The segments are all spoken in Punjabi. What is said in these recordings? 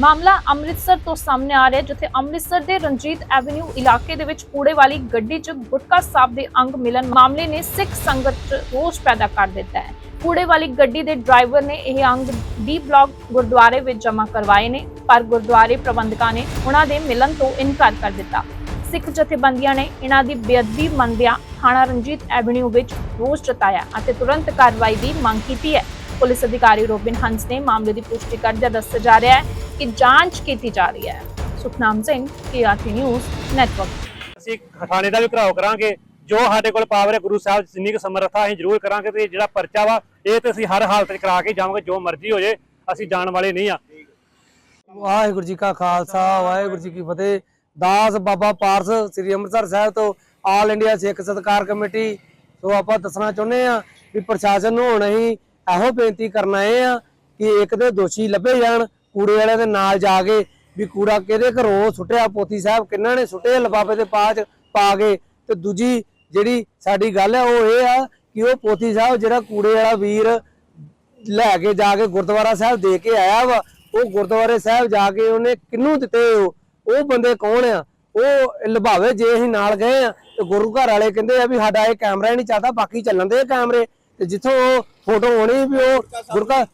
ਮਾਮਲਾ ਅੰਮ੍ਰਿਤਸਰ ਤੋਂ ਸਾਹਮਣੇ ਆ ਰਿਹਾ ਜਿੱਥੇ ਅੰਮ੍ਰਿਤਸਰ ਦੇ ਰਣਜੀਤ ਐਵਨਿਊ ਇਲਾਕੇ ਦੇ ਵਿੱਚ ਕੂੜੇ ਵਾਲੀ ਗੱਡੀ 'ਚ ਗੁਟਕਾ ਸਾਹਿਬ ਦੇ ਅੰਗ ਮਿਲਣ ਮਾਮਲੇ ਨੇ ਸਿੱਖ ਸੰਗਤ 'ਚ ਰੋਸ ਪੈਦਾ ਕਰ ਦਿੱਤਾ ਹੈ। ਕੂੜੇ ਵਾਲੀ ਗੱਡੀ ਦੇ ਡਰਾਈਵਰ ਨੇ ਇਹ ਅੰਗ ਡੀ ਬਲਾਕ ਗੁਰਦੁਆਰੇ ਵਿੱਚ ਜਮ੍ਹਾਂ ਕਰਵਾਏ ਨੇ, ਪਰ ਗੁਰਦੁਆਰੇ ਪ੍ਰਬੰਧਕਾਂ ਨੇ ਉਹਨਾਂ ਦੇ ਮਿਲਣ ਤੋਂ ਇਨਕਾਰ ਕਰ ਦਿੱਤਾ। ਸਿੱਖ ਜਥੇਬੰਦੀਆਂ ਨੇ ਇਹਨਾਂ ਦੀ ਬੇਅਦਬੀ ਮੰਨਦਿਆਂ ਥਾਣਾ ਰਣਜੀਤ ਐਵਨਿਊ ਵਿੱਚ ਰੋਸ ਜਤਾਇਆ ਅਤੇ ਤੁਰੰਤ ਕਾਰਵਾਈ ਦੀ ਮੰਗ ਕੀਤੀ ਹੈ। ਪੁਲਿਸ ਅਧਿਕਾਰੀ ਰੋਬਿਨ ਹੰਸ ਨੇ ਮਾਮਲੇ ਦੀ ਪੁਸ਼ਟੀ ਕਰਦਿਆਂ ਦੱਸਿਆ ਜਾ ਰਿਹਾ ਹੈ ਕਿ ਜਾਂਚ ਕੀਤੀ ਜਾ ਰਹੀ ਹੈ Sukhnam Singh KRT news network ਅਸੀਂ ਥਾਣੇ ਦਾ ਵੀ ਘਰਾਓ ਕਰਾਂਗੇ ਜੋ ਸਾਡੇ ਕੋਲ ਪਾਵਰ ਹੈ ਗੁਰੂ ਸਾਹਿਬ ਜਿੰਨੀ ਕੁ ਸਮਰੱਥਾ ਅਸੀਂ ਜ਼ਰੂਰ ਕਰਾਂਗੇ ਤੇ ਜਿਹੜਾ ਪਰਚਾ ਵਾ ਇਹ ਤੇ ਅਸੀਂ ਹਰ ਹਾਲਤ 'ਚ ਕਰਾ ਕੇ ਜਾਵਾਂਗੇ ਜੋ ਮਰਜ਼ੀ ਹੋ ਜੇ ਅਸੀਂ ਜਾਣ ਵਾਲੇ ਨਹੀਂ ਆ। ਵਾਹਿਗੁਰੂ ਜੀ ਕਾ ਖਾਲਸਾ ਵਾਹਿਗੁਰੂ ਜੀ ਕੀ ਫਤਿਹ। ਦਾਸ ਬਾਬਾ ਪਾਰਸ ਸ੍ਰੀ ਅੰਮ੍ਰਿਤਸਰ ਸਾਹਿਬ ਤੋਂ ਆਲ ਇੰਡੀਆ ਸਿੱਖ ਸਤਕਾਰ ਕਮੇਟੀ। ਸੋ ਆਪਾਂ ਦੱਸਣਾ ਚਾਹੁੰਦੇ ਆ ਵੀ ਪ੍ਰਸ਼ਾਸਨ ਨੂੰ ਹੁਣ ਅਸੀਂ ਇਹੋ ਬੇਨਤੀ ਕਰਨ ਆਏ ਆ ਕਿ ਇੱਕ ਤੇ ਦੋਸ਼ੀ ਲੱਭੇ ਜਾਣ ਕੂੜੇ ਵਾਲਿਆਂ ਦੇ ਨਾਲ ਜਾ ਕੇ ਵੀ ਕੂੜਾ ਕਿਹਦੇ ਘਰੋਂ ਸੁੱਟਿਆ ਪੋਤੀ ਸਾਹਿਬ ਕਿੰਨਾਂ ਨੇ ਸੁੱਟਿਆ ਲਿਫਾਫੇ ਦੇ ਪਾਚ ਪਾ ਕੇ। ਤੇ ਦੂਜੀ ਜਿਹੜੀ ਸਾਡੀ ਗੱਲ ਹੈ, ਉਹ ਇਹ ਆ ਕਿ ਉਹ ਪੋਤੀ ਸਾਹਿਬ ਜਿਹੜਾ ਕੂੜੇ ਵਾਲਾ ਵੀਰ ਲੈ ਕੇ ਜਾ ਕੇ ਗੁਰਦੁਆਰਾ ਸਾਹਿਬ ਦੇ ਕੇ ਆਇਆ ਵਾ, ਉਹ ਗੁਰਦੁਆਰੇ ਸਾਹਿਬ ਜਾ ਕੇ ਉਹਨੇ ਕਿਹਨੂੰ ਦਿੱਤੇ ਉਹ? ਬੰਦੇ ਕੌਣ ਆ? ਉਹ ਲਭਾਵੇ ਜੇ ਅਸੀਂ ਨਾਲ ਗਏ ਆ, ਤੇ ਗੁਰੂ ਘਰ ਵਾਲੇ ਕਹਿੰਦੇ ਆ ਵੀ ਸਾਡਾ ਇਹ ਕੈਮਰਾ ਹੀ ਨਹੀਂ ਚਾਹਦਾ ਬਾਕੀ ਚੱਲਣ ਦੇ ਕੈਮਰੇ। ਤੇ ਜਿੱਥੋਂ ਫੋਟੋ ਹੋਣੀ ਵੀ ਉਹ ਗੁਰਕਾ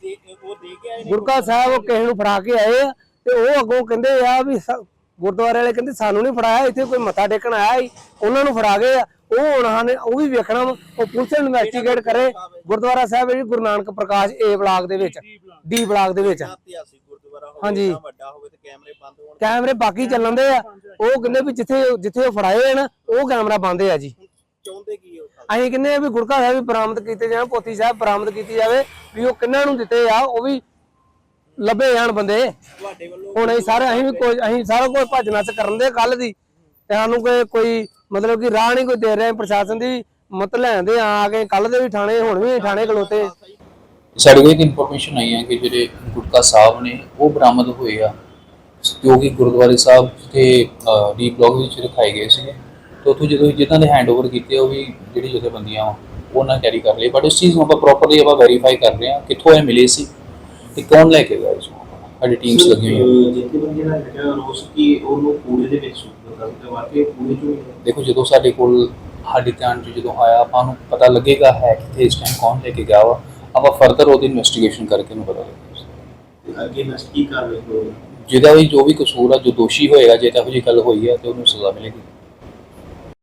ਗੁਰਕਾ ਸਾਹਿਬ ਉਹ ਕਿਸੇ ਨੂੰ ਫੜਾ ਕੇ ਆਏ ਆ ਤੇ ਉਹ ਅੱਗੋਂ ਕਹਿੰਦੇ ਆ ਵੀ ਗੁਰਦੁਆਰੇ ਵਾਲੇ ਕਹਿੰਦੇ ਸਾਨੂੰ ਨਹੀਂ ਫੜਾਇਆ ਇੱਥੇ ਕੋਈ ਮੱਥਾ ਟੇਕਣ ਆਇਆ ਸੀ ਉਹਨਾਂ ਨੂੰ ਫੜਾ ਗਏ ਆ। ਉਹ ਹੁਣ ਨੇ ਉਹ ਵੀ ਵੇਖਣਾ ਉਹ ਪੁਲਿਸ ਇਨਵੈਸਟੀਗੇਟ ਕਰੇ ਗੁਰਦੁਆਰਾ ਸਾਹਿਬ ਹੈ ਜੀ ਗੁਰੂ ਨਾਨਕ ਪ੍ਰਕਾਸ਼ ਏ ਬਲਾਕ ਦੇ ਵਿੱਚ ਡੀ ਬਲਾਕ। ਦੇ ਵਿੱਚ। ਹਾਂਜੀ। ਕੈਮਰੇ ਬਾਕੀ ਚੱਲਣ ਦੇ ਆ। ਉਹ ਕਹਿੰਦੇ ਵੀ ਜਿੱਥੇ ਜਿੱਥੇ ਉਹ ਫੜਾਏ ਆ ਨਾ ਉਹ ਕੈਮਰਾ ਬੰਦ ਆ ਜੀ। ਚਾਹੁੰਦੇ ਕੀ ਹੋ ਅਸੀਂ ਕਹਿੰਦੇ ਆ ਵੀ ਗੁਰਕਾ ਸਾਹਿਬ ਵੀ ਬਰਾਮਦ ਕੀਤੇ ਜਾਣ, ਪੋਤੀ ਸਾਹਿਬ ਬਰਾਮਦ ਕੀਤੀ ਜਾਵੇ, ਵੀ ਉਹ ਕਿੰਨਾਂ ਨੂੰ ਦਿੱਤੇ ਆ, ਉਹ ਵੀ ਲੱਭੇ ਜਾਣ ਬੰਦੇ। ਤੁਹਾਡੇ ਵੱਲੋਂ ਹੁਣ ਅਸੀਂ ਸਾਰੇ ਅਸੀਂ ਵੀ ਕੋਈ ਅਸੀਂ ਸਾਰਾ ਕੁਝ ਭੱਜ ਨੱਸ ਕਰਨ ਦੇ ਕੱਲ ਦੀ। ਤੇ ਸਾਨੂੰ ਕੋਈ ਕੋਈ ਮਤਲਬ ਕਿ ਰਾਹ ਨਹੀਂ ਕੋਈ ਦੇ ਰਿਹਾ, ਪ੍ਰਸ਼ਾਸਨ ਦੀ ਮਤ ਲੈਂਦੇ ਆ ਕੇ ਕੱਲ ਦੇ ਵੀ ਥਾਣੇ, ਹੁਣ ਵੀ ਥਾਣੇ ਖਲੋਤੇ। ਸਾਡੇ ਕੋਲ ਇੱਕ ਇਨਫੋਰਮੇਸ਼ਨ ਆਈ ਹੈ ਕਿ ਜਿਹੜੇ ਗੁਟਕਾ ਸਾਹਿਬ ਨੇ, ਉਹ ਬਰਾਮਦ ਹੋਏ ਆ। ਜੋ ਕਿ ਗੁਰਦੁਆਰੇ ਸਾਹਿਬ ਤੇ ਡੀ ਬਲੌਕ ਵਿੱਚ ਰਖਾਏ ਗਏ ਸੀਗੇ। ਤੇ ਉੱਥੋਂ ਜਦੋਂ ਜਿੱਦਾਂ ਦੇ ਹੈਂਡਓਵਰ ਕੀਤੇ ਉਹ ਵੀ ਜਿਹੜੀ ਜਥੇਬੰਦੀਆਂ ਉਹਨਾਂ ਕੈਰੀ ਕਰ ਲਈ। ਬਟ ਇਸ ਚੀਜ਼ ਨੂੰ ਆਪਾਂ ਪ੍ਰੋਪਰਲੀ ਆਪਾਂ ਵੈਰੀਫਾਈ ਕਰ ਰਹੇ ਹਾਂ ਕਿੱਥੋਂ ਇਹ ਮਿਲੇ ਸੀ ਤੇ ਕੌਣ ਲੈ ਕੇ ਗਿਆ ਇਸ ਨੂੰ ਸਾਡੀ ਟੀਮਸ ਲੱਗੀਆਂ ਹੋਈਆਂ। ਜਿੱਥੇ ਬੰਦੇ ਨਾਲ ਜਿਹੜਾ ਰੋਸ ਕੀ ਉਹਨੂੰ ਕੂੜੇ ਦੇ ਵਿੱਚ ਸੁੱਟ ਦਿੱਤਾ ਤੇ ਵਾਕਈ ਕੂੜੇ ਚੋਂ। ਦੇਖੋ ਜਦੋਂ ਸਾਡੇ ਕੋਲ ਸਾਡੇ ਧਿਆਨ 'ਚ ਜਦੋਂ ਆਇਆ ਆਪਾਂ ਨੂੰ ਪਤਾ ਲੱਗੇਗਾ ਹੈ ਕਿੱਥੇ ਇਸ ਟਾਈਮ ਕੌਣ ਲੈ ਕੇ ਗਿਆ ਵਾ। ਆਪਾਂ ਫਰਦਰ ਉਹਦੀ ਇਨਵੈਸਟੀਗੇਸ਼ਨ ਕਰਕੇ ਨੂੰ ਪਤਾ ਲੱਗੇਗਾ। ਅੱਗੇ ਨਸ ਕੀ ਕਾਰਵਾਈ ਹੋਵੇ ਜਿਹਦਾ ਵੀ ਜੋ ਵੀ ਕਸੂਰ ਆ ਜੋ ਦੋਸ਼ੀ ਹੋਏਗਾ ਜੇ ਤਾਂ ਜਿਹੀ ਗੱਲ ਹੋਈ ਹੈ ਤੇ ਉਹਨੂੰ ਸਜ਼ਾ ਮਿਲੇਗੀ।